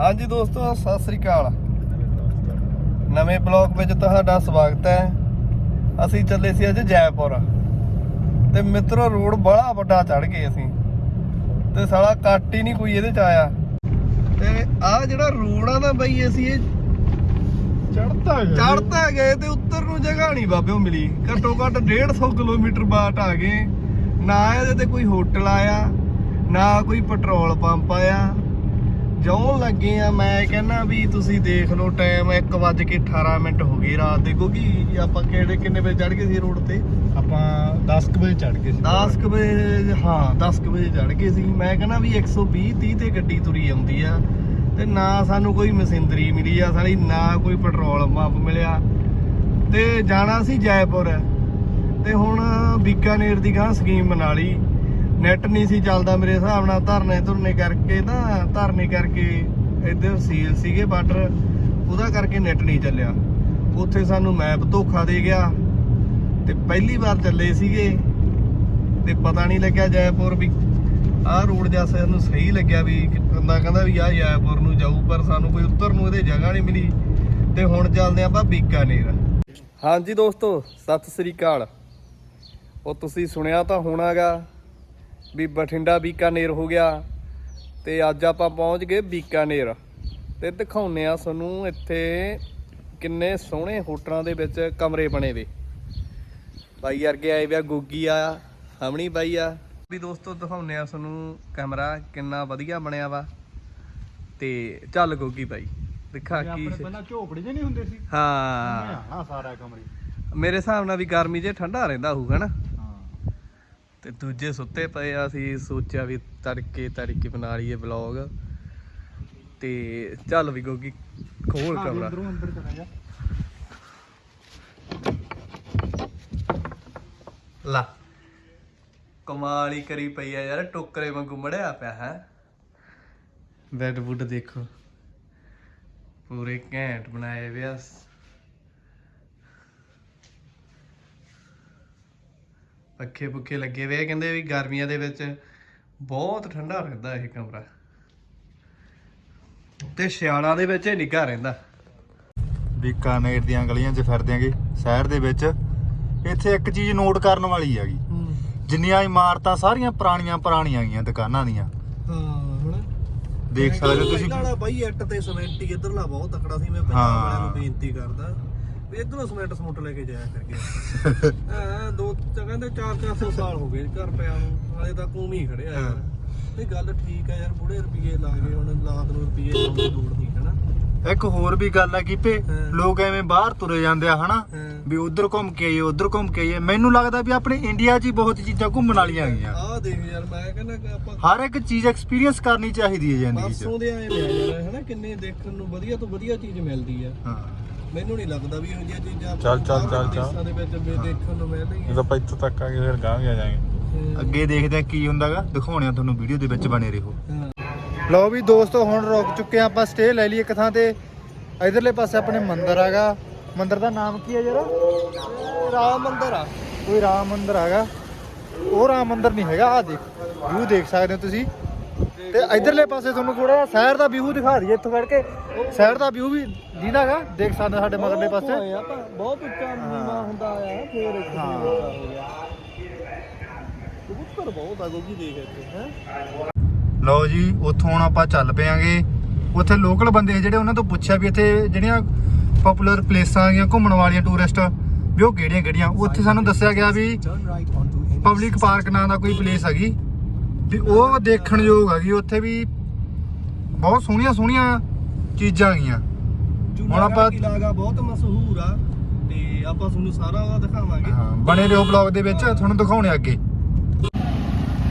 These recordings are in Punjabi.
ਹਾਂਜੀ ਦੋਸਤੋ ਸਤਿ ਸ੍ਰੀ ਅਕਾਲ। ਨਵੇਂ ਬਲੌਗ ਵਿੱਚ ਤੁਹਾਡਾ ਸਵਾਗਤ ਹੈ। ਅਸੀਂ ਚੱਲੇ ਸੀ ਅੱਜ ਜੈਪੁਰ। ਤੇ ਮਿੱਤਰੋ ਰੋਡ ਬੜਾ ਵੱਡਾ ਚੜ ਗਏ ਅਸੀਂ। ਤੇ ਸਾਲਾ ਕੱਟ ਹੀ ਨਹੀਂ ਕੋਈ ਇਹਦੇ ਚ ਆਇਆ। ਤੇ ਆ ਜਿਹੜਾ ਰੋਡ ਆ ਨਾ ਬਈ ਅਸੀਂ ਇਹ ਚੜਦਾ ਚੜ੍ਹਤਾ ਗਏ ਤੇ ਉੱਤਰ ਨੂੰ ਜਗ੍ਹਾ ਨਹੀਂ ਬਾਬਿਓ ਮਿਲੀ। ਘੱਟੋ ਘੱਟ 150 ਕਿਲੋਮੀਟਰ ਬਾਟ ਆ ਗਏ। ਨਾ ਇਹਦੇ ਤੇ ਕੋਈ ਹੋਟਲ ਆਇਆ ਨਾ ਕੋਈ ਪੈਟਰੋਲ ਪੰਪ ਆਇਆ। ਜਿਉਂ ਲੱਗੇ ਆ ਮੈਂ ਕਹਿੰਦਾ ਵੀ ਤੁਸੀਂ ਦੇਖ ਲਓ ਟਾਈਮ 1:18 ਮਿੰਟ ਹੋ ਗਏ ਰਾਤ ਦੇ। ਕਿਉਂਕਿ ਆਪਾਂ ਕਿਹੜੇ ਕਿੰਨੇ ਵਜੇ ਚੜ ਗਏ ਸੀ ਰੋਡ ਤੇ? ਆਪਾਂ 10 ਕੁ ਵਜੇ ਚੜ ਗਏ ਸੀ। 10 ਕੁ ਵਜੇ ਹਾਂ 10 ਕੁ ਵਜੇ ਚੜ ਗਏ ਸੀ। ਮੈਂ ਕਹਿੰਦਾ ਵੀ 120 30 ਤੇ ਗੱਡੀ ਤੁਰੀ ਆਉਂਦੀ ਆ ਤੇ ਨਾ ਸਾਨੂੰ ਕੋਈ ਮਸ਼ੀਨਰੀ ਮਿਲੀ ਆ ਸਾਲੀ ਨਾ ਕੋਈ ਪੈਟਰੋਲ ਪੰਪ ਮਿਲਿਆ। ਤੇ ਜਾਣਾ ਸੀ ਜੈਪੁਰ। ਤੇ ਹੁਣ ਬੀਕਾਨੇਰ ਦੀ ਗਾਂ ਸਕੀਮ ਬਣਾ ਲਈ ਨੈਟ ਨਹੀਂ ਸੀ ਚੱਲਦਾ ਮੇਰੇ ਹਿਸਾਬ ਨਾਲ, ਧਰਨੇ ਧੁਰਨੇ ਕਰਕੇ ਨਾ ਧਰਨੇ ਕਰਕੇ ਇੱਧਰ ਸੀਲ ਸੀਗੇ ਬਾਰਡਰ, ਉਹਦਾ ਕਰਕੇ ਨੈਟ ਨਹੀਂ ਚੱਲਿਆ। ਉੱਥੇ ਸਾਨੂੰ ਮੈਪ ਧੋਖਾ ਦੇ ਗਿਆ ਤੇ ਪਹਿਲੀ ਵਾਰ ਚੱਲੇ ਸੀਗੇ ਤੇ ਪਤਾ ਨਹੀਂ ਲੱਗਿਆ ਜੈਪੁਰ ਵੀ ਆਹ ਰੋਡ ਜਾ ਸਾਨੂੰ ਸਹੀ ਲੱਗਿਆ ਵੀ ਬੰਦਾ ਕਹਿੰਦਾ ਵੀ ਆਹ ਜੈਪੁਰ ਨੂੰ ਜਾਊ, ਪਰ ਸਾਨੂੰ ਕੋਈ ਉੱਤਰ ਨੂੰ ਇਹਦੇ ਜਗ੍ਹਾ ਨਹੀਂ ਮਿਲੀ। ਤੇ ਹੁਣ ਚੱਲਦੇ ਆਪਾਂ ਬੀਕਾਨੇਰ। ਹਾਂਜੀ ਦੋਸਤੋ, ਸਤਿ ਸ੍ਰੀ ਅਕਾਲ। ਉਹ ਤੁਸੀਂ ਸੁਣਿਆ ਤਾਂ ਹੋਣਾਗਾ। ਵੀ ਬਠਿੰਡਾ ਬੀਕਾਨੇਰ ਹੋ ਗਿਆ ਤੇ ਅੱਜ ਆਪਾਂ ਪਹੁੰਚ ਗਏ ਬੀਕਾਨੇਰ ਤੇ ਦਿਖਾਉਨੇ ਆ ਤੁਹਾਨੂੰ ਇੱਥੇ ਕਿੰਨੇ ਸੋਹਣੇ ਹੋਟਲਾਂ ਦੇ ਵਿੱਚ ਕਮਰੇ ਬਣੇ ਵੇ। ਬਾਈ ਵਰਗੇ ਆਏ ਵਿਆ ਗੋਗੀ ਆ ਹਮਣੀ ਬਾਈ ਆ। ਵੀ ਦੋਸਤੋ ਦਿਖਾਉਨੇ ਆ ਤੁਹਾਨੂੰ ਕਮਰਾ ਕਿੰਨਾ ਵਧੀਆ ਬਣਿਆ ਵਾ। ਤੇ ਚੱਲ ਗੋਗੀ ਬਾਈ ਦਿਖਾ ਕੀ ਆਪਣੇ ਪਹਿਲਾਂ ਝੋਪੜੀ ਜਿਹੇ ਨਹੀਂ ਹੁੰਦੇ ਸੀ? ਹਾਂ। ਹਾਂ ਸਾਰਾ ਕਮਰੇ। ਮੇਰੇ ਹਿਸਾਬ ਨਾਲ ਵੀ ਗਰਮੀ 'ਚ ਠੰਡਾ ਰਹਿੰਦਾ ਹੋਊ ਹਨਾ ਹਾਂ ਤੇ ਦੂਜੇ ਸੁੱਤੇ ਪਏ ਆ ਅਸੀਂ ਸੋਚਿਆ ਵੀ ਤੜਕੇ ਤੜਕੇ ਬਣਾ ਲਈਏ ਵਲੌਗ ਤੇ ਚੱਲ ਵੀ ਗੋਗੀ ਖੋਲ ਕਮਰਾ। ਅੰਦਰੋਂ ਅੰਦਰ ਚਲਾ ਜਾ। ਲਾ। ਕਮਾਲ ਹੀ ਕਰੀ ਪਈ ਆ ਯਾਰ ਟੋਕਰੇ ਵਾਂਗੂ ਮੜਿਆ ਪਿਆ ਹੈ। ਬੈੱਡ ਬੁੱਡ ਦੇਖੋ। ਪੂਰੇ ਘੈਂਟ ਬਣਾਏ ਵਿਆ ਪੱਖੇ ਪੁੱਖੇ ਲੱਗੇ ਵੇ ਆ, ਕਹਿੰਦੇ ਵੀ ਗਰਮੀਆਂ ਦੇ ਵਿੱਚ ਬਹੁਤ ਠੰਡਾ ਰਹਿੰਦਾ ਇਹ ਕਮਰਾ। ਤੇ ਸਿਆਲਾਂ ਦੇ ਵਿੱਚ ਇਹ ਨਿੱਘਾ ਰਹਿੰਦਾ। ਬੀਕਾਨੇਰ ਦੀਆਂ ਗਲੀਆਂ 'ਚ ਫਿਰਦੇਆਂਗੇ ਸ਼ਹਿਰ ਦੇ ਵਿੱਚ ਇੱਥੇ ਇੱਕ ਚੀਜ਼ ਨੋਟ ਕਰਨ ਵਾਲੀ ਹੈਗੀ। ਜਿੰਨੀਆਂ ਇਮਾਰਤਾਂ ਸਾਰੀਆਂ ਪੁਰਾਣੀਆਂ ਪੁਰਾਣੀਆਂ ਗਈਆਂ ਦੁਕਾਨਾਂ ਦੀਆਂ। ਹਾਂ ਹੁਣ ਦੇਖ ਸਕਦੇ ਹੋ ਤੁਸੀਂ। ਪਹਿਲਾਂ ਬਾਈ ਇੱਟ ਤੇ ਸਿਮੈਂਟ ਹੀ ਇਧਰਲਾ ਬਹੁਤ ਤਕੜਾ ਸੀ ਮੈਂ ਪੰਜਾਬ ਹਾਂ। ਵਾਲਿਆਂ ਨੂੰ ਬੇਨਤੀ ਕਰਦਾ ਵੀ ਇਧਰੋਂ ਸਿਮੈਂਟ ਸਮੁੰਟ ਲੈ ਕੇ ਜਾਇਆ ਕਰਕੇ। ਕਹਿੰਦੇ 4-400 ਸਾਲ ਹੋ ਗਏ ਘਰ ਪਿਆ ਨੂੰ ਹਾਲੇ ਤੱਕ ਉਵੇਂ ਹੀ ਖੜਿਆ ਯਾਰ। ਇਹ ਗੱਲ ਠੀਕ ਆ ਯਾਰ ਬੁੜੇ ਰੁਪਏ ਲਾ ਕੇ ਹੁਣ ਲਾਤ ਨੂੰ ਰੁਪਏ ਲਾਉਣ ਦੀ ਲੋੜ ਨਹੀਂ ਹਨਾ? ਇੱਕ ਹੋਰ ਵੀ ਗੱਲ ਹੈ ਕੀਪੇ ਹਾਂ। ਲੋਕ ਐਵੇਂ ਬਾਹਰ ਤੁਰੇ ਜਾਂਦੇ ਆ ਹਨਾ? ਹਾਂ। ਵੀ ਉਧਰ ਘੁੰਮ ਕੇ ਆਈਏ ਉਧਰ ਘੁੰਮ ਕੇ ਆਈਏ। ਮੈਨੂੰ ਲੱਗਦਾ ਵੀ ਆਪਣੇ ਇੰਡੀਆ 'ਚ ਹੀ ਬਹੁਤ ਚੀਜ਼ਾਂ ਘੁੰਮਣ ਵਾਲੀਆਂ ਹੈਗੀਆਂ। ਆਹ ਦੇਖ ਯਾਰ ਮੈਂ ਕਹਿੰਦਾ ਕਿ ਆਪਾਂ ਹਰ ਇੱਕ ਚੀਜ਼ ਐਕਸਪੀਰੀਅੰਸ ਕਰਨੀ ਚਾਹੀਦੀ ਹੈ ਜ਼ਿੰਦਗੀ 'ਚ। ਪਰਸੋਂ ਦੇ ਆਏ ਪਿਆ ਯਾਰ ਹਨਾ? ਕਿੰਨੇ ਦੇਖਣ ਨੂੰ ਵਧੀਆ ਤੋਂ ਵਧੀਆ ਚੀਜ਼ ਮਿਲਦੀ ਆ। ਹਾਂ। ਮੈਨੂੰ ਨਹੀਂ ਲੱਗਦਾ ਵੀ ਇਹੋ ਜਿਹੀਆਂ ਚੀਜ਼ਾਂ ਚੱਲ, ਚੱਲ, ਚੱਲ, ਚੱਲ। ਦੇਸ਼ਾਂ ਦੇ ਵਿੱਚ ਵੀ ਦੇਖਣ ਨੂੰ ਮਿਲਣਗੀਆਂ ਜਦੋਂ ਆਪਾਂ ਇੱਥੋਂ ਤੱਕ ਆ ਗਏ ਫਿਰ ਗਾਂ ਵੀ ਆ ਜਾਾਂਗੇ। ਅੱਗੇ ਦੇਖਦੇ ਆ ਕੀ ਹੁੰਦਾਗਾ। ਦਿਖਾਉਣੇ ਆ ਤੁਹਾਨੂੰ ਵੀਡੀਓ ਦੇ ਵਿੱਚ ਬਣੇ ਰਹੋ। ਹਾਂ। ਲਓ ਵੀ ਦੋਸਤੋ ਹੁਣ ਰੁਕ ਚੁੱਕੇ ਆ ਆਪਾਂ। ਸਟੇ ਲੈ ਲਈ ਇੱਕ ਥਾਂ ਤੇ। ਇਧਰਲੇ ਪਾਸੇ ਆਪਣੇ ਮੰਦਿਰ ਹੈਗਾ ਮੰਦਿਰ ਦਾ ਨਾਮ ਕੀ ਹੈ ਜਰਾ? ਰਾਮ ਮੰਦਰ ਆ। ਕੋਈ ਰਾਮ ਮੰਦਿਰ ਹੈਗਾ ਉਹ ਰਾਮ ਮੰਦਿਰ ਨਹੀਂ ਹੈਗਾ। ਆ ਦੇਖ ਵਿਊ ਦੇਖ ਸਕਦੇ ਹੋ ਤੁਸੀਂ। ਤੇ ਇਧਰਲੇ ਪਾਸੇ ਤੁਹਾਨੂੰ ਥੋੜਾ ਜਿਹਾ ਸ਼ਹਿਰ ਦਾ ਵਿਊ ਦਿਖਾ ਦਈਏ ਇੱਥੋਂ ਕਰਕੇ। ਸ਼ਹਿਰ ਦਾ ਵਿਊ ਵੀ ਦੀਦਾਗਾ ਦੇਖ ਸਕਦੇ ਸਾਡੇ ਮਗਰਲੇ ਪਾਸੇ। ਬਹੁਤ ਉੱਚਾ ਨੀਵਾ ਹੁੰਦਾ ਆ ਫੇਰ ਇੱਕ ਹਾਂ। ਹੋ। ਗਿਆ ਕਬੂਤਰ ਬਹੁਤ ਆ ਗੋਗੀ ਦੇਖ ਇੱਥੇ ਹੈ। ਲਓ ਜੀ ਉੱਥੋਂ ਹੁਣ ਆਪਾਂ ਚੱਲ ਪਿਆਂਗੇ ਉੱਥੇ ਲੋਕਲ ਬੰਦੇ ਆ ਜਿਹੜੇ ਉਹਨਾਂ ਤੋਂ ਪੁੱਛਿਆ ਵੀ ਇੱਥੇ ਜਿਹੜੀਆਂ ਪਪੂਲਰ ਪਲੇਸਾਂ ਆਗੀਆਂ ਘੁੰਮਣ ਵਾਲੀਆਂ ਟੂਰਿਸਟ ਵੀ ਉਹ ਕਿਹੜੀਆਂ ਕਿਹੜੀਆਂ ਉੱਥੇ ਸਾਨੂੰ ਦੱਸਿਆ ਗਿਆ ਵੀ ਪਬਲਿਕ ਪਾਰਕ ਨਾਂ ਦਾ ਕੋਈ ਪਲੇਸ ਹੈਗੀ। ਵੀ ਉਹ ਦੇਖਣ ਯੋਗ ਹੈਗੀ ਉੱਥੇ ਵੀ ਬਹੁਤ ਸੋਹਣੀਆਂ ਸੋਹਣੀਆਂ ਚੀਜ਼ਾਂ ਹੈਗੀਆਂ। ਹੁਣ ਆਪਾਂ- ਕਿਲਾ ਗਾ ਬਹੁਤ ਮਸ਼ਹੂਰ ਆ ਤੇ ਆਪਾਂ ਤੁਹਾਨੂੰ ਸਾਰਾ ਉਹਦਾ ਦਿਖਾਵਾਂਗੇ। ਹਾਂ ਬਣੇ ਰਹੋ ਬਲੌਗ ਦੇ ਵਿੱਚ ਤੁਹਾਨੂੰ ਦਿਖਾਉਣੇ ਅੱਗੇ।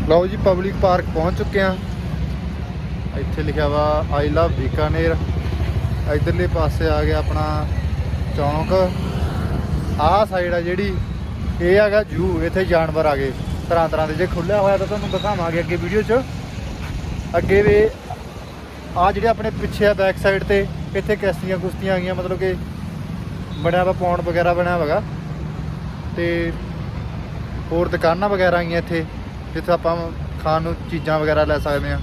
ਲਓ ਜੀ ਪਬਲਿਕ ਪਾਰਕ ਪਹੁੰਚ ਚੁੱਕੇ ਆ ਇੱਥੇ ਲਿਖਿਆ ਵਾ ਆਈ ਲਵ ਬੀਕਾਨੇਰ। ਇਧਰਲੇ ਪਾਸੇ ਆ ਗਿਆ ਆਪਣਾ ਚੌਂਕ। ਆਹ ਸਾਈਡ ਆ ਜਿਹੜੀ ਇਹ ਹੈਗਾ ਜੂ ਇੱਥੇ ਜਾਨਵਰ ਆ ਗਏ। ਤਰ੍ਹਾਂ ਤਰ੍ਹਾਂ ਦੇ ਜੇ ਖੁੱਲਿਆ ਹੋਇਆ ਤਾਂ ਤੁਹਾਨੂੰ ਦਿਖਾਵਾਂਗੇ ਅੱਗੇ ਵੀਡੀਓ 'ਚ। ਅੱਗੇ ਵੀ ਆ ਜਿਹੜੇ ਆਪਣੇ ਪਿੱਛੇ ਆ ਬੈਕ ਸਾਈਡ ਤੇ ਇੱਥੇ ਕਿਸ਼ਤੀਆਂ ਕੁਸ਼ਤੀਆਂ ਆ ਗਈਆਂ ਮਤਲਬ ਕਿ ਬਣਿਆ ਵਾ ਪੌਂਡ ਵਗੈਰਾ ਬਣਿਆ ਹੋਗਾ ਤੇ ਹੋਰ ਦੁਕਾਨਾਂ ਵਗੈਰਾ ਆਈਆਂ ਇੱਥੇ ਜਿੱਥੇ ਆਪਾਂ ਖਾਣ ਨੂੰ ਚੀਜ਼ਾਂ ਵਗੈਰਾ ਲੈ ਸਕਦੇ ਆ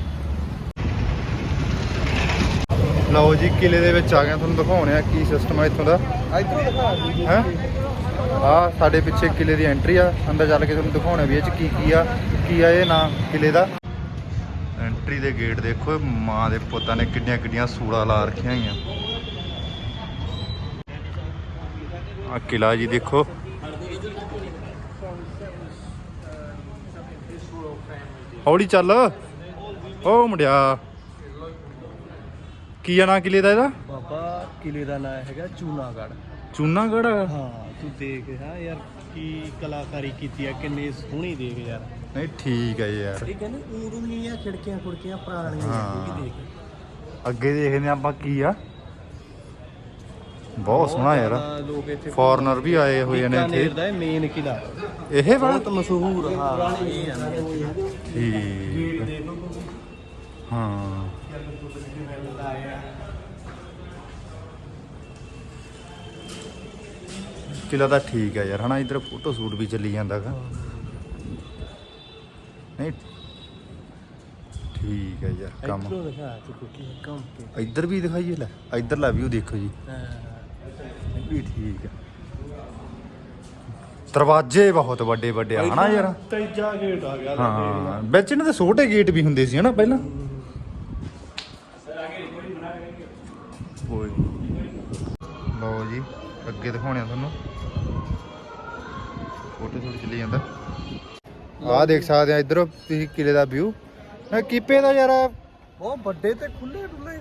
ਲਓ ਜੀ ਕਿਲੇ ਦੇ ਵਿੱਚ ਆ ਗਏ ਤੁਹਾਨੂੰ ਦਿਖਾਉਣੇ ਆ ਕੀ ਸਿਸਟਮ ਆ ਇੱਥੋਂ ਦਾ। ਜੀ। ਹੈ? ਆ ਸਾਡੇ ਪਿੱਛੇ ਕਿਲੇ ਦੀ ਐਂਟਰੀ ਆ। ਅੰਦਰ ਚੱਲ ਕੇ ਤੁਹਾਨੂੰ ਦਿਖਾਉਣੇ ਵੀ ਇਹ ਚ ਕੀ ਕੀ ਆ ਕੀ ਆ ਇਹ ਨਾਂ ਕਿਲੇ ਦਾ। ਐਂਟਰੀ ਦੇ ਗੇਟ ਦੇਖੋ ਮਾਂ ਦੇ ਪੁੱਤਾਂ ਨੇ ਕਿੰਨੀਆਂ ਕਿੰਨੀਆਂ ਸੂੜਾ ਲਾ ਰੱਖੀਆਂ ਹੋਈਆਂ। ਆ ਕਿਲਾ ਜੀ ਦੇਖੋ। ਹੌਲੀ ਚੱਲ। ਓ ਮੁੰਡਿਆ। ਕੀ ਆ ਨਾਂ ਕਿਲੇ ਦਾ ਇਹਦਾ? ਬਾਬਾ ਕਿਲੇ ਦਾ ਨਾਮ ਹੈਗਾ ਚੂਨਾਗੜ ਚੂਨਾਗੜ ਹਾਂ। ਤੂੰ ਦੇਖ ਹਾਂ ਯਾਰ ਕੀ ਕਲਾਕਾਰੀ ਕੀਤੀ ਆ ਕਿੰਨੀ ਸੋਹਣੀ ਦੇਖ ਯਾਰ। ਨਹੀਂ ਠੀਕ ਹੈ ਯਾਰ। ਇਹ ਕਹਿੰਦੇ ਦੀਆਂ ਖਿੜਕੀਆਂ ਖੁੜਕੀਆਂ ਪੁਰਾਣੀਆਂ ਹਾਂ। ਤੂੰ ਵੀ ਦੇਖ। ਅੱਗੇ ਦੇਖਦੇ ਹਾਂ ਆਪਾਂ ਕੀ ਆ। ਬਹੁਤ ਸੋਹਣਾ ਯਾਰ। ਜ਼ਿਆਦਾ ਲੋਕ ਇੱਥੇ ਫੋਰਨਰ ਵੀ ਆਏ ਹੋਏ ਨੇ ਬੀਕਾਨੇਰ ਇੱਥੇ। ਦਾ ਇਹ ਮੇਨ ਕਿਲਾ ਇਹ ਬਹੁਤ ਮਸ਼ਹੂਰ ਹਾਂ। ਇਹ ਆ ਨਾ ਠੀਕ ਹਾਂ। ਕਿਲਾ ਤਾਂ ਠੀਕ ਹੈ ਯਾਰ ਹਨਾ ਇਧਰ ਫੋਟੋ ਸ਼ੂਟ ਵੀ ਚੱਲੀ ਜਾਂਦਾਗਾ। ਨਹੀਂ ਠੀਕ ਹੈ ਯਾਰ ਕੰਮ। ਇੱਧਰੋਂ ਦਿਖਾ ਕੰਮ ਵੀ ਦਿਖਾਈਏ ਲੈ ਇੱਧਰਲਾ ਵਿਊ ਦੇਖੋ ਜੀ। ਹਾਂ। ਵੀ ਠੀਕ ਹੈ ਦਰਵਾਜ਼ੇ ਬਹੁਤ ਵੱਡੇ ਵੱਡੇ ਆ ਹਨਾ ਯਾਰ। ਤੀਜਾ ਗੇਟ ਆ ਗਿਆ ਹਾਂ ਵਿੱਚ ਇਹਨਾਂ ਦੇ ਛੋਟੇ ਗੇਟ ਵੀ ਹੁੰਦੇ ਸੀ ਹਨਾ ਪਹਿਲਾਂ। ਲਓ ਜੀ ਅੱਗੇ ਦਿਖਾਉਣੇ ਆ ਤੁਹਾਨੂੰ। ਫੋਟੋ ਥੋੜੀ ਚੱਲੀ ਜਾਂਦਾ। ਆਹ ਦੇਖ ਸਕਦੇ ਆ ਇੱਧਰ ਤੁਸੀਂ ਕਿਲੇ ਦਾ ਵਿਊ ਕੀਪੇ ਦਾ ਯਾਰ ਬਹੁਤ ਵੱਡੇ ਤੇ ਖੁੱਲੇ ਡੁੱਲੇ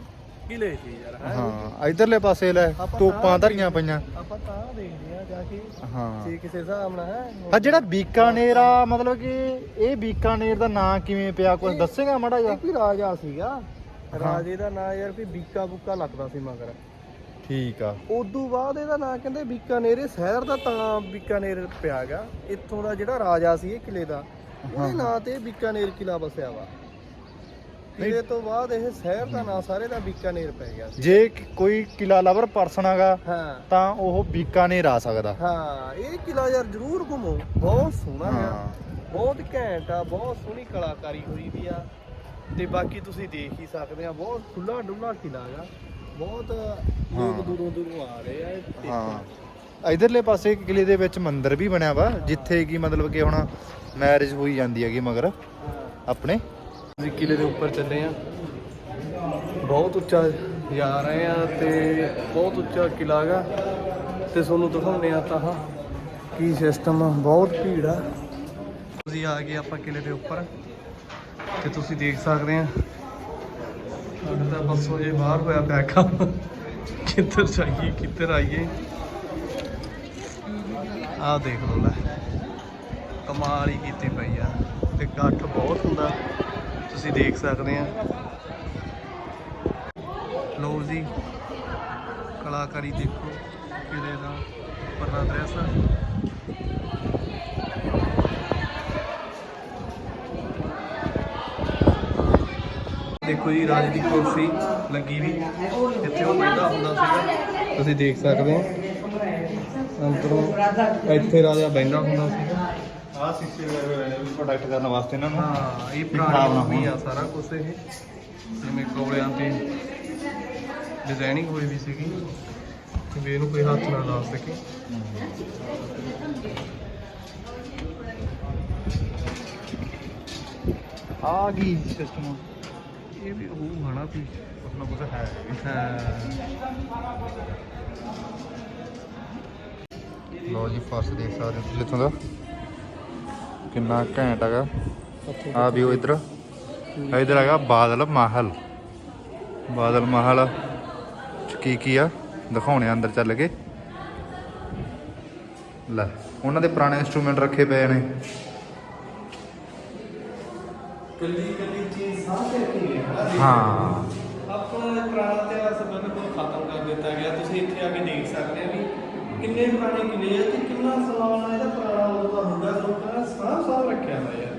ਕਿਲੇ ਸੀ ਯਾਰ ਹੈਂ। ਇਧਰਲੇ ਪਾਸੇ ਲੈ ਤੋਪਾਂ ਧਰੀਆਂ ਪਈਆਂ। ਆਪਾਂ ਤਾਂ ਦੇਖਦੇ ਆ ਜਾ ਕੇ ਹਾਂ। ਜੇ ਕਿਸੇ ਹਿਸਾਬ ਨਾਲ ਹੈ। ਆ ਜਿਹੜਾ ਬੀਕਾਨੇਰ ਆ ਮਤਲਬ ਕਿ ਇਹ ਬੀਕਾਨੇਰ ਦਾ ਨਾਂ ਕਿਵੇਂ ਪਿਆ ਕੁਝ ਦੱਸੇਗਾ ਮਾੜਾ ਜਿਹਾ? ਕੋਈ ਰਾਜਾ ਸੀਗਾ। ਰਾਜੇ ਦਾ ਨਾਂ ਯਾਰ ਕੋਈ ਬੀਕਾ ਬੁੱਕਾ ਲੱਗਦਾ ਸੀ ਮਗਰ। ਠੀਕ ਆ। ਉਦੋਂ ਬਾਅਦ ਇਹਦਾ ਨਾਂ ਕਹਿੰਦੇ ਬੀਕਾਨੇਰ ਸ਼ਹਿਰ ਦਾ ਤਾਂ ਬੀਕਾਨੇਰ ਪਿਆ ਗਾ ਇੱਥੋਂ ਦਾ ਜਿਹੜਾ ਰਾਜਾ ਸੀ ਇਹ ਕਿਲੇ ਦਾ ਉਹਦੇ ਨਾਂ ਤੇ ਬੀਕਾਨੇਰ ਕਿਲਾ ਵਸਿਆ ਵਾ। ਕਿਲੇ ਤੋਂ ਬਾਅਦ ਇਹ ਸ਼ਹਿਰ ਦਾ ਨਾਂ ਸਾਰੇ ਦਾ ਬੀਕਾਨੇਰ ਪੈ ਗਿਆ ਸੀ। ਜੇ ਕੋਈ ਕਿਲਾ ਲਵਰ ਪਰਸਨ ਹੈਗਾ ਹਾਂ। ਤਾਂ ਉਹ ਬੀਕਾਨੇਰ ਆ ਸਕਦਾ। ਹਾਂ ਇਹ ਕਿਲਾ ਯਾਰ ਜ਼ਰੂਰ ਘੁੰਮੋ। ਬਹੁਤ ਸੋਹਣਾ ਆ। ਬਹੁਤ ਘੈਂਟ ਆ ਬਹੁਤ ਸੋਹਣੀ ਕਲਾਕਾਰੀ ਹੋਈ ਵੀ ਆ। ਤੇ ਬਾਕੀ ਤੁਸੀਂ ਦੇਖ ਹੀ ਸਕਦੇ ਆ ਬਹੁਤ ਖੁੱਲਾ ਡੁੱਲਾ ਕਿਲਾ ਆ ਬਹੁਤ ਲੋਕ। ਦੂਰੋਂ ਦੂਰੋਂ ਆ ਰਹੇ ਆ ਇਹ। ਹਾਂ। ਇਧਰਲੇ ਪਾਸੇ ਕਿਲੇ ਦੇ ਵਿੱਚ ਮੰਦਿਰ ਵੀ ਬਣਿਆ ਵਾ ਜਿੱਥੇ ਕਿ ਮਤਲਬ ਕਿ ਹੁਣ ਮੈਰਿਜ ਹੋਈ ਜਾਂਦੀ ਹੈਗੀ ਮਗਰ। ਆਪਣੇ। ਅਸੀਂ ਕਿਲੇ ਦੇ ਉੱਪਰ ਚੱਲੇ ਆ। ਬਹੁਤ ਉੱਚਾ ਜਾ ਰਹੇ ਆ ਤੇ ਬਹੁਤ ਉੱਚਾ ਕਿਲਾ ਗਾ ਤੇ ਤੁਹਾਨੂੰ ਦਿਖਾਉਂਦੇ ਆ ਤਾਂ ਕੀ ਸਿਸਟਮ ਆ ਬਹੁਤ ਭੀੜ ਆ। ਅਸੀਂ ਆ ਗਏ ਆਪਾਂ ਕਿਲੇ ਦੇ ਉੱਪਰ। ਤੇ ਤੁਸੀਂ ਦੇਖ ਸਕਦੇ ਆ ਸਾਡਾ ਤਾਂ ਬੱਸੋਂ ਜੇ ਬਾਹਰ ਹੋਇਆ ਪਿਆ ਕੰਮ, ਕਿੱਧਰ ਜਾਈਏ, ਕਿੱਧਰ ਆਈਏ? ਆਹ ਦੇਖ ਲਓ ਲੈ, ਕਮਾਲ ਹੀ ਕੀਤੀ ਪਈ ਆ। ਤੇ ਇਕੱਠ ਬਹੁਤ ਹੁੰਦਾ, ਤੁਸੀਂ ਦੇਖ ਸਕਦੇ ਆ। ਲਓ ਜੀ, ਕਲਾਕਾਰੀ ਦੇਖੋ ਕਿਲੇ ਦਾ ਉੱਪਰਲਾ ਦ੍ਰਿਸ਼ ਦੇਖੋ ਜੀ ਰਾਜ ਦੀ ਕੁਰਸੀ ਲੱਗੀ ਵੀ ਜਿੱਥੇ ਉਹ ਬੈਠਾ ਹੁੰਦਾ ਸੀਗਾ। ਤੁਸੀਂ ਦੇਖ ਸਕਦੇ ਹੋ। ਅੰਦਰੋਂ ਇੱਥੇ ਰਾਜਾ ਬੈਠਾ ਹੁੰਦਾ ਸੀਗਾ ਆ ਸੀਸੇ ਪ੍ਰੋਡਕਟ ਕਰਨ ਵਾਸਤੇ ਇਹਨਾਂ ਨੂੰ। ਹਾਂ ਇਹ ਪੁਰਾਣੀ ਹੋਣ। ਆ ਸਾਰਾ ਕੁਝ ਇਹ। ਜਿਵੇਂ ਕੋਲਿਆਂ ਤੇ ਡਿਜ਼ਾਈਨਿੰਗ ਹੋਈ ਵੀ ਸੀਗੀ। ਕਿ ਵੀ ਇਹਨੂੰ ਕੋਈ ਹੱਥ ਨਾ ਲਾ ਸਕੇ। ਆ ਕੀ ਸਿਸਟਮ ਇਹ ਵੀ ਉਹ ਹਨਾ ਵੀ ਆਪਣਾ ਕੁਝ ਹੈ। ਹਾਂ। ਲਓ ਜੀ ਫਰਸ਼ ਦੇਖ ਸਕਦੇ ਹੋ ਤੁਸੀਂ ਇੱਥੋਂ ਦਾ। ਕਿੰਨਾ ਘੈਂਟ ਹੈਗਾ। ਆ ਵੀ ਉਹ ਇਧਰ। ਇਧਰ ਹੈਗਾ ਬਾਦਲ ਮਹਲ। ਬਾਦਲ ਮਹਲ। ਚ ਕੀ ਕੀ ਆ? ਦਿਖਾਉਣੇ ਆ ਅੰਦਰ ਚੱਲ ਕੇ। ਲੈ ਉਹਨਾਂ ਦੇ ਪੁਰਾਣੇ ਇਨਸਟਰੂਮੈਂਟ ਰੱਖੇ ਪਏ ਨੇ। ਕੱਲੀ ਕੱਲੀ ਚੀਜ਼ ਸਾਂਭ ਕੇ ਗਈ ਹੈ। ਹਾਂ ਆਪਣਾ ਪੁਰਾਣਾ ਇਤਿਹਾਸ ਬਿਲਕੁਲ ਖਤਮ ਕਰ ਦਿੱਤਾ ਗਿਆ। ਤੁਸੀਂ ਇੱਥੇ ਆ ਕੇ ਦੇਖ ਸਕਦੇ ਆ ਵੀ ਕਿੰਨੇ ਪੁਰਾਣੇ ਕਿਲੇ ਆ ਤੇ ਕਿੰਨਾ ਸਮਾਨ ਆ ਇਹਦਾ ਪੁਰਾਣਾ ਉਦੋਂ ਦਾ ਹੁੰਦਾ ਲੋਕਾਂ ਨੇ ਸਾਂਭ ਸਾਂਭ ਰੱਖਿਆ ਹੋਇਆ।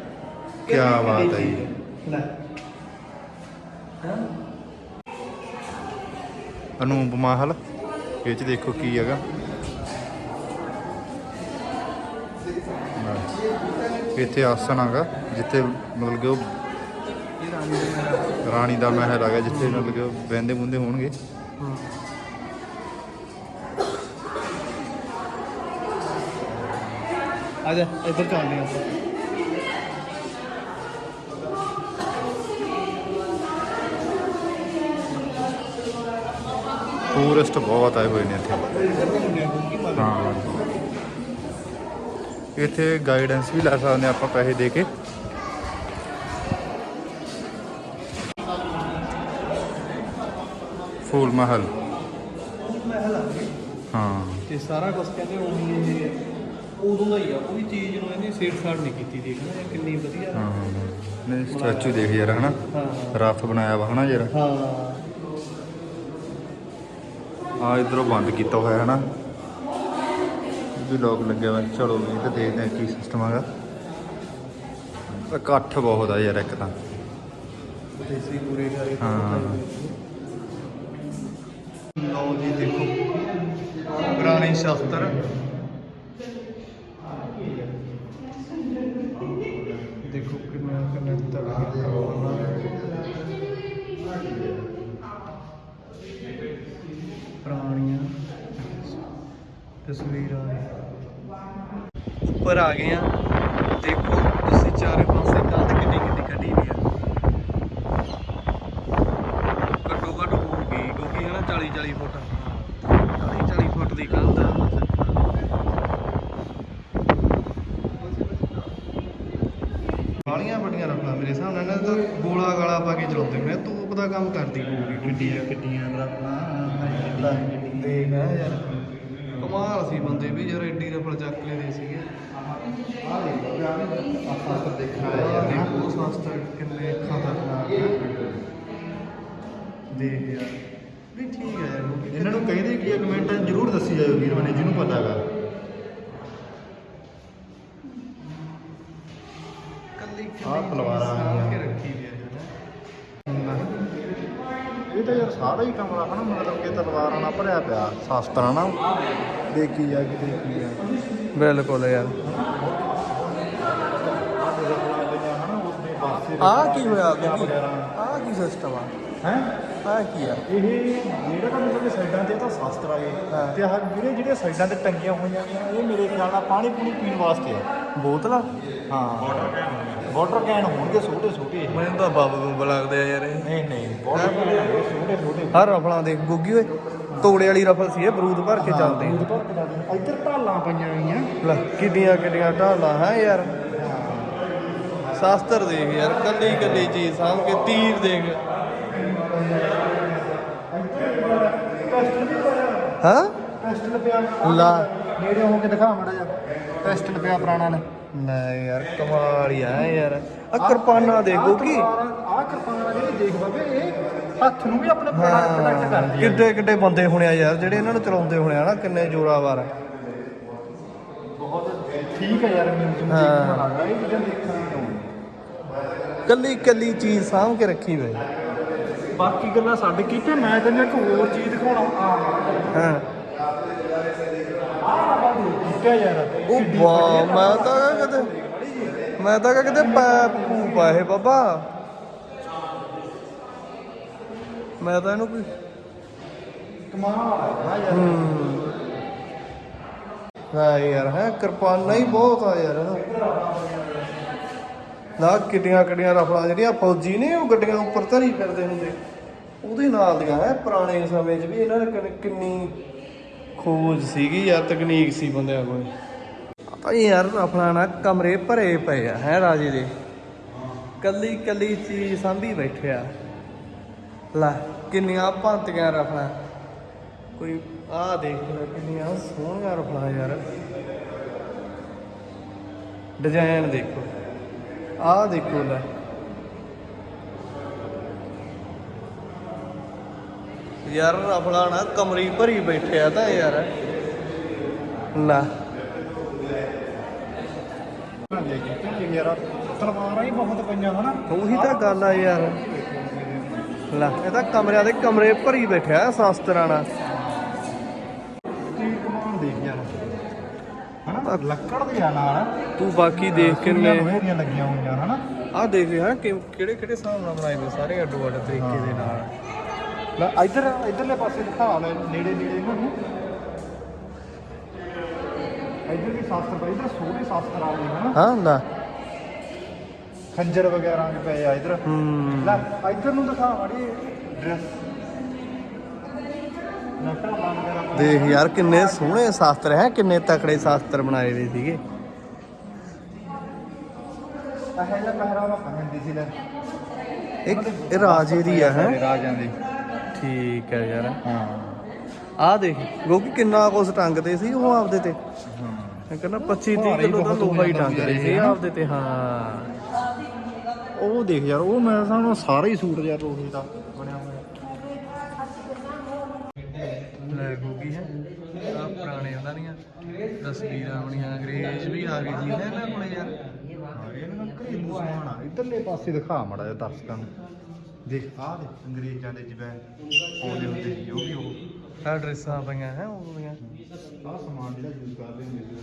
ਯਾਰ ਕਿੰਨੀ ਬਾਤ ਹੈ ਜੀ। ਲੈ। ਹਾਂ। ਅਨੂਪ ਮਹਲ ਇਹ ਚ ਦੇਖੋ ਕੀ ਹੈਗਾ। ਇੱਥੇ ਆਸਣ ਹੈਗਾ ਜਿੱਥੇ ਮਤਲਬ ਕਿ ਉਹ ਰਾਣੀ ਦਾ ਮਹਿਲ ਆ ਗਿਆ ਜਿੱਥੇ ਮਤਲਬ ਕਿ ਬਹਿੰਦੇ ਬੁੰਦੇ ਹੋਣਗੇ। ਆ ਜਾ ਇੱਧਰ ਚੱਲਦੇ ਆਪਾਂ। ਟੂਰਿਸਟ ਬਹੁਤ ਆਏ ਹੋਏ ਨੇ ਇੱਥੇ। ਹਾਂ। ਇੱਥੇ ਗਾਈਡੈਂਸ ਵੀ ਲੈ ਸਕਦੇ ਹਾਂ ਆਪਾਂ ਪੈਸੇ ਦੇ ਕੇ। ਫੂਲ ਮਹਿਲ। ਹਾਂ। ਤੇ ਸਾਰਾ ਕੁਝ ਕਹਿੰਦੇ ਉਹੀ ਉਦੋਂ ਦਾ ਹੀ ਆ ਕੋਈ ਚੀਜ਼ ਨੂੰ ਇਹਨੇ ਸਾੜ ਨਹੀਂ ਕੀਤੀ ਦੇਖਣਾ ਇਹ ਕਿੰਨੀ ਵਧੀਆ। ਹਾਂ ਨਹੀਂ ਸਟੈਚੂ ਦੇਖ ਯਾਰ ਹਨਾ? ਹਾਂ ਰਫ ਬਣਾਇਆ ਵਾ ਹਨਾ ਯਾਰ ਹਾਂ। ਆ ਇਧਰੋਂ ਬੰਦ ਕੀਤਾ ਹੋਇਆ ਹੈ ਨਾ ਇਹ ਵੀ ਲੋਕ ਲੱਗਿਆ ਹੋਇਆ ਚਲੋ ਵੀ ਤੇ ਦੇਖਦੇ ਹਾਂ ਕੀ ਸਿਸਟਮ ਹੈਗਾ। ਇਕੱਠ ਬਹੁਤ ਆ ਯਾਰ ਇੱਕ ਤਾਂ। ਦੇਸੀ ਪੂਰੇ ਕਰੇ ਹਾਂ। ਲਓ ਜੀ ਦੇਖੋ, ਪੁਰਾਣੇ ਸ਼ਾਸਤਰ। ਦੇਖੋ ਕਿੰਨਾ ਕਿੰਨਾ ਤੜਕੇ ਪੁਰਾਣੀਆਂ ਤਸਵੀਰਾਂ ਉੱਪਰ ਆ ਗਏ ਆ ਦੇਖੋ, ਤੁਸੀਂ ਚਾਰੇ ਪਾਸੇ ਕੰਧ ਕਿੰਨੀ ਕਿੰਨੀ ਕੱਢੀ ਵੀ ਆ ਘੱਟੋ ਘੱਟ ਹੋਊਗੀ ਕਿਉਂਕਿ ਹੈ ਨਾ 40 40 ਫੁੱਟ 40 40 ਫੁੱਟ ਦੀ ਕੰਧ ਆ ਬਾਲੀਆਂ ਵੱਡੀਆਂ ਰੱਖਣਾ ਮੇਰੇ ਹਿਸਾਬ ਨਾਲ ਇਹਨਾਂ ਦਾ ਤਾਂ ਗੋਲਾ ਗਾਲਾ ਪਾ ਕੇ ਚਲਾਉਂਦੇ ਨੇ ਤੋਪ ਦਾ ਕੰਮ ਕਰਦੀ ਹੋਊਗੀ ਗੱਡੀਆਂ ਗੱਡੀਆਂ ਦੇਖ ਆ ਯਾਰ। ਕਮਾਲ ਸੀ ਬੰਦੇ ਵੀ ਯਾਰ ਐਡੀ ਰਫਲ ਚੱਕ ਲੈਦੇ ਸੀਗੇ। ਆਪਾਂ ਦੇਖਣ ਯਾਰ। ਦੇਖੋ ਸਸਤਾ ਕਿੰਨੇ ਖਤਰਨਾਕ ਹੈ ਦੇਖ ਯਾਰ। ਵੀ ਠੀਕ ਹੈ ਯਾਰ ਉਹ ਇਹਨਾਂ ਨੂੰ ਕਹਿੰਦੇ ਕੀ ਕਮੈਂਟਾਂ ਜ਼ਰੂਰ ਦੱਸੀ ਜਾਇਓ ਵੀਰ ਬਣੇ ਜਿਹਨੂੰ ਪਤਾ ਹੈਗਾ ਕੱਲੀ ਆਹ ਤਲਵਾਰਾਂ ਤਾਂ ਯਾਰ ਸਾਰਾ ਹੀ ਕਮਰਾ ਹਨਾ ਮਤਲਬ ਕਿ ਤਲਵਾਰਾਂ ਨਾਲ ਭਰਿਆ ਪਿਆ ਸ਼ਾਸਤਰਾਂ ਨਾਲ। ਦੇਖੀ ਜਾ ਕੇ ਦੇਖੀ ਜਾ ਬਿਲਕੁਲ ਯਾਰ। ਆ ਕੀ ਹੋਇਆ ਆ ਕੀ ਸਿਸਟਮ ਆ? ਹੈ? ਆ ਕੀ ਆ? ਇਹ ਜਿਹੜਾ ਤਾਂ ਮਤਲਬ ਕਿ ਸਾਈਡਾਂ ਤੇ ਤਾਂ ਸ਼ਾਸਤਰ ਆਏ ਹਾਂ। ਤੇ ਆਹ ਜਿਹੜੇ ਜਿਹੜੇ ਸਾਈਡਾਂ ਤੇ ਟੰਗੀਆਂ ਹੋਈਆਂ ਨੇ ਇਹ ਮੇਰੇ ਖਿਆਲ ਨਾਲ ਪਾਣੀ ਪੂਣੀ ਪੀਣ ਵਾਸਤੇ ਆ। ਬੋਤਲਾਂ? ਹਾਂ। ਵਾਟਰ ਕੈਨ ਹੋਣਗੇ ਛੋਟੇ ਛੋਟੇ। ਮੈਨੂੰ ਤਾਂ ਬੱਬ ਬੱਬ ਲੱਗਦੇ ਆ ਯਾਰ ਇਹ। ਨਹੀਂ ਨਹੀਂ ਵਾਟਰ ਕੈਨ ਹੋਣਗੇ ਛੋਟੇ ਛੋਟੇ। ਹਰ ਰਫਲਾਂ ਦੇਖ ਗੁੱਗੀ ਓਏ ਤੋੜੇ ਵਾਲੀ ਰਫਲ ਸੀ ਇਹ ਬਰੂਦ ਭਰ ਕੇ ਚੱਲਦੇ। ਤੋਂ ਚੱਲਦੇ ਨੇ। ਇੱਧਰ ਢਾਲਾਂ ਪਈਆਂ ਹੋਈਆਂ। ਲੈ ਕਿੱਡੀਆਂ ਕਿੱਡੀਆਂ ਢਾਲਾਂ ਹੈ ਯਾਰ। ਸ਼ਾਸਤਰ ਦੇਖ ਯਾਰ ਕੱਲੀ ਕੱਲੀ ਚੀਜ਼ ਸਾਂਭ ਕੇ ਤੀਰ ਦੇਖ। ਹਾਂ? ਪੈਸਟਲ ਪਿਆ ਲਾ। ਨੇੜੇ ਹੋ ਕੇ ਦਿਖਾ ਮੜਾ ਜਾ ਪੈਸਟਲ ਪਿਆ ਪੁਰਾਣਾ ਨੇ ਲੈ ਯਾਰ ਕਮਾਲ ਹੀ ਆ ਯਾਰ। ਆ ਕਿਰਪਾਨਾਂ ਦੇਖ ਗੁੱਗੀ ਆਹ ਕਿਰਪਾਨਾਂ ਜਿਹੜੀ ਦੇਖ ਬਾਬੇ ਇਹ ਹੱਥ ਨੂੰ ਵੀ ਆਪਣੇ ਪ੍ਰੋਡਕਟ ਹਾਂ। ਕਰਦੀ ਹੈ ਕਿੱਡੇ ਕਿੱਡੇ ਬੰਦੇ ਹੋਣੇ ਆ ਯਾਰ ਜਿਹੜੇ ਇਹਨਾਂ ਨੂੰ ਚਲਾਉਂਦੇ ਹੋਣੇ ਆ ਨਾ ਕਿੰਨੇ ਜ਼ੋਰਾਵਰ ਆ। ਬਹੁਤ ਠੀਕ ਹੈ ਯਾਰ ਮਿਊਜ਼ੀਅਮ ਹਾਂ। ਦੇਖਣ ਵਾਲਾ ਇਹ ਚੀਜ਼ਾਂ ਦੇਖਣ ਨੂੰ। ਕੱਲੀ ਕੱਲੀ ਚੀਜ਼ ਸਾਂਭ ਕੇ ਰੱਖੀ ਹੋਈ ਬਾਕੀ ਗੱਲਾਂ ਛੱਡ ਕੇ ਤੇ ਮੈਂ ਤੈਨੂੰ ਇੱਕ ਹੋਰ ਚੀਜ਼ ਦਿਖਾਉਣਾ ਹਾਂ ਆਹ ਠੀਕ ਹੈ। ਯਾਰ? ਉਹ ਵਾਹ ਮੈਂ ਤਾਂ ਕਿਹਾ ਕਿਤੇ ਮੈਂ ਤਾਂ ਕਿਹਾ ਕਿਤੇ ਪੈਪ ਪੂਪ ਆ ਇਹ ਬਾਬਾ। ਮੈਂ ਤਾਂ ਇਹਨੂੰ ਕੋਈ ਕਮਾਲ ਆ ਯਾਰ। ਹੂੰ। ਹਾਂ ਯਾਰ ਹੈ ਕਿਰਪਾਨਾਂ ਹੀ ਬਹੁਤ ਆ ਯਾਰ। ਨਾ ਕਿੱਡੀਆਂ ਕਿੱਡੀਆਂ ਰਫਲਾਂ, ਜਿਹੜੀਆਂ ਫੌਜੀ ਨੇ ਉਹ ਗੱਡੀਆਂ ਉੱਪਰ ਧਰੀ ਫਿਰਦੇ ਹੁੰਦੇ। ਉਹਦੇ ਨਾਲ ਦੀਆਂ ਹੈ ਪੁਰਾਣੇ ਸਮੇਂ 'ਚ ਵੀ ਇਹਨਾਂ ਨੇ ਕਿੰਨ- ਕਿੰਨੀ ਖੋਜ ਸੀਗੀ ਜਾਂ ਤਕਨੀਕ ਸੀ ਬੰਦਿਆਂ ਕੋਲ। ਤਾਂ ਯਾਰ ਰਫਲਾਂ ਨਾਲ ਕਮਰੇ ਭਰੇ ਪਏ ਆ, ਹੈ ਰਾਜੇ ਦੇ। ਕੱਲੀ ਕੱਲੀ ਚੀਜ਼ ਸਾਂਭੀ ਬੈਠਿਆ ਲੈ, ਕਿੰਨੀਆਂ ਭਾਂਤੀਆਂ ਰਫਲਾਂ। ਕੋਈ ਆਹ ਦੇਖ ਲੈ ਕਿੰਨੀਆਂ ਸੋਹਣੀਆਂ ਰਫਲਾਂ ਯਾਰ। ਡਿਜ਼ਾਈਨ ਦੇਖੋ। ਆਹ ਦੇਖੋ ਲੈ। ਯਾਰ ਰਫਲਾਂ ਨਾ ਕਮਰੀ ਭਰੀ ਬੈਠਿਆ ਤਾਂ ਯਾਰ। ਲੈ। ਯਾਰ ਤਲਵਾਰਾਂ ਹੀ ਬਹੁਤ ਪਈਆਂ ਹਨਾ ਉਹੀ ਤਾਂ ਗੱਲ ਆ ਯਾਰ। ਲੈ ਇਹ ਤਾਂ ਕਮਰਿਆਂ ਦੇ ਕਮਰੇ ਭਰੀ ਬੈਠਿਆ ਸ਼ਾਸਤਰਾਂ ਨਾਲ ਤੀਰ ਕਮਾਨ ਦੇਖ ਯਾਰ ਹਨਾ ਲੱਕੜ ਦੇ ਆ ਨਾਲ। ਤੂੰ ਬਾਕੀ ਦੇਖ ਕਿੰਨੇ ਲੋਹੇ ਦੀਆਂ ਲੱਗੀਆਂ ਹੋਈਆਂ ਹਨਾ। ਆਹ ਦੇਖ ਹਾਂ ਕਿ ਕਿਹੜੇ ਕਿਹੜੇ ਹਿਸਾਬ ਨਾਲ ਬਣਾਏ ਨੇ ਸਾਰੇ ਅੱਡੋ ਅੱਡ ਤਰੀਕੇ ਦੇ ਨਾਲ। ਲੈ ਇੱਧਰ ਇੱਧਰਲੇ ਪਾਸੇ ਦਿਖਾ ਲੈ ਨੇੜੇ ਨੇੜੇ ਇਹਨਾਂ ਨੂੰ। ਇੱਧਰ ਵੀ ਸ਼ਾਸਤਰ ਪਏ ਇੱਧਰ ਸੋਹਣੇ ਸ਼ਾਸਤਰ ਆ ਗਏ ਹਨਾ। ਹਾਂ ਲੈ ਖੰਜਰ ਵਗੈਰਾ ਵੀ ਪਏ ਆ ਇੱਧਰ। ਹੂੰ। ਲੈ ਇੱਧਰ ਨੂੰ ਦਿਖਾ ਮਾੜੀ ਡਰੈਸ ਦੇਖ ਯਾਰ ਕਿੰਨੇ ਸੋਹਣੇ ਸ਼ਾਸਤਰ ਹੈ ਕਿੰਨੇ ਤਕੜੇ ਸ਼ਾਸਤਰ ਬਣਾਏ ਹੋਏ ਸੀਗੇ। ਜਿਹਾ ਪਹਿਰਾਵਾ ਪਹਿਨਦੀ ਸੀ ਲੈ ਇੱਕ ਇਹ ਰਾਜੇ ਦੀ ਆ ਹੈ? ਰਾਜਾਂ ਦੇ। ਠੀਕ ਹੈ ਯਾਰ। ਹਾਂ। ਆਹ ਦੇਖ ਲੋਕੀ ਕਿੰਨਾ ਕੁਛ ਟੰਗਦੇ ਸੀ ਉਹ ਆਪਦੇ ਤੇ। ਹਾਂ ਕਹਿੰਦਾ 25 30 ਭਾਰੀ ਕਿਲੋ ਦਾ ਲੋਹਾ ਹੀ ਟੰਗਦੇ ਸੀ ਆਪਦੇ ਤੇ ਹਾਂ। ਉਹ ਦੇਖ ਯਾਰ ਉਹ ਮੈਂ ਸਾਨੂੰ ਸਾਰਾ ਹੀ ਸੂਟ ਯਾਰ ਲੋਹੇ ਦਾ ਬਣਿਆ ਹੋਇਆ ਲੈ ਗੋਗੀ ਹੈ ਆ ਪੁਰਾਣੇ ਉਹਨਾਂ ਦੀਆਂ ਤਸਵੀਰਾਂ ਬਣੀਆਂ ਅੰਗਰੇਜ਼ ਵੀ ਆ ਗਏ ਜੀ ਹੈ ਨਾ ਕੋਲੇ ਯਾਰ ਹਾਂ ਇਹਨਾਂ ਦਾ ਘਰੇਲੂ ਸਮਾਨ ਆ ਇੱਧਰਲੇ ਪਾਸੇ ਦਿਖਾ ਮੜਾ ਜਿਹਾ ਦਰਸ਼ਕਾਂ ਨੂੰ ਦੇਖ ਆਹ ਦੇ ਅੰਗਰੇਜ਼ਾਂ ਦੇ ਜਿਵੇਂ ਆਉਂਦੇ ਹੁੰਦੇ ਸੀ ਉਹ ਵੀ ਉਹ ਆ ਡਰੈਸਾਂ ਪਈਆਂ ਹੈ ਉਹ ਦੀਆਂ ਆਹ ਸਮਾਨ ਜਿਹੜਾ ਯੂਜ਼ ਕਰਦੇ ਹੁੰਦੇ ਸੀ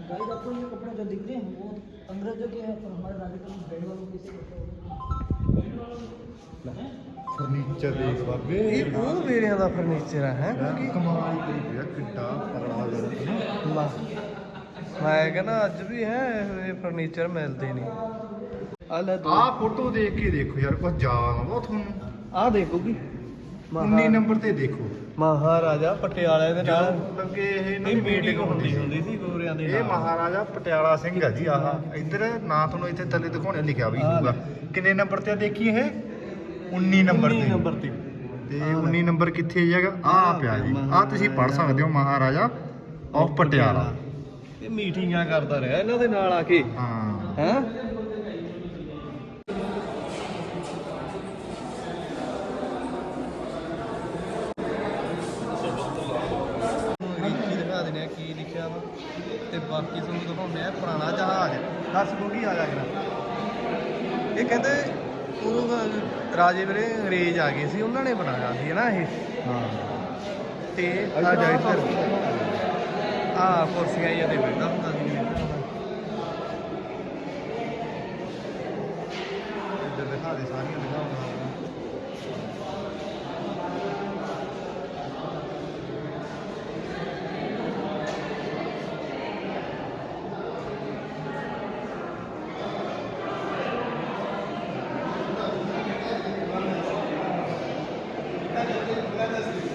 गाइस आपको ये कपड़े जो दिख रहे हैं वो अंग्रेजों के हैं पर हमारे राजस्थान में बैंड वालों के से कपड़े होते हैं ਫਰਨੀਚਰ ਦੇਖ ਬਾਬੇ। ਇਹ ਉਹ ਵੇਲਿਆਂ ਦਾ ਫਰਨੀਚਰ ਆ ਹੈ? ਕੀ ਕਮਾਲ ਹੀ ਕਰੀ ਪਿਆ ਕਿੱਡਾ ਪਰੜਾ ਕਰ ਮੈਂ ਮੈਂ ਕਹਿੰਦਾ ਅੱਜ ਵੀ ਹੈ ਇਹ ਫਰਨੀਚਰ ਮਿਲਦੇ ਨੇ ਆ ਲੈ ਦੋ। ਆਹ ਫੋਟੋ ਦੇਖ ਕੇ ਦੇਖੋ ਯਾਰ ਕੁਝ ਯਾਦ ਆਉਂਦਾ ਤੁਹਾਨੂੰ। ਆ ਦੇਖੋਗੀ 19 ਨੰਬਰ ਤੇ ਦੇਖੋ। ਮਹਾਰਾਜਾ ਪਟਿਆਲੇ ਦੇ ਨਾਲ। ਲੱਗੇ ਇਹ ਇਹਨਾਂ ਨਹੀਂ ਦੀ ਮੀਟਿੰਗ ਹੁੰਦੀ ਹੁੰਦੀ ਸੀ। ਗੋਰਿਆਂ ਦੇ ਇਹ ਨਾਲ। ਮਹਾਰਾਜਾ ਪਟਿਆਲਾ ਸਿੰਘ ਆ ਜੀ ਆਹ। ਇੱਧਰ ਨਾ ਤੁਹਾਨੂੰ ਇੱਥੇ ਥੱਲੇ ਦਿਖਾਉਣੇ ਲਿਖਿਆ ਵੀ ਹੋਊਗਾ। ਕਿੰਨੇ ਨੰਬਰ ਤੇ ਆ ਦੇਖੀ ਇਹ? 19 ਨੰਬਰ 19 ਤੇ ਨੰਬਰ ਤੇ। ਤੇ 19 ਨੰਬਰ ਕਿੱਥੇ ਹੈਗਾ? ਆਹ ਪਿਆ ਜੀ। ਆਹ ਤੁਸੀਂ ਪੜ੍ਹ ਸਕਦੇ ਹੋ ਮਹਾਰਾਜਾ ਆਫ ਪਟਿਆਲਾ। ਇਹ ਮੀਟਿੰਗਾਂ ਕਰਦਾ ਰਿਹਾ ਇਹਨਾਂ ਦੇ ਨਾਲ ਆ ਕੇ। ਹਾਂ। ਹੈ? ਅੰਗਰੇਜ਼ੀ ਦਿਖਾ ਦਿੰਦੇ ਆ ਕੀ ਲਿਖਿਆ ਵਾ। ਤੇ ਬਾਕੀ ਤੁਹਾਨੂੰ ਦਿਖਾਉਂਦੇ ਆ ਪੁਰਾਣਾ ਜਹਾਜ਼। ਦੱਸ ਆ ਜਾ ਇਹ ਕਹਿੰਦੇ ਉਹ ਰਾਜੇ ਵੀਰੇ ਅੰਗਰੇਜ਼ ਆ ਗਏ ਸੀ ਉਹਨਾਂ ਨੇ ਬਣਾਇਆ ਸੀ ਨਾ ਇਹ। ਹਾਂ। ਤੇ ਆ ਜਾ ਇੱਧਰ ਆ ਕੁਰਸੀਆਂ ਜਿਹਾ ਤੇ ਬੈਠਾ। फायदा असतील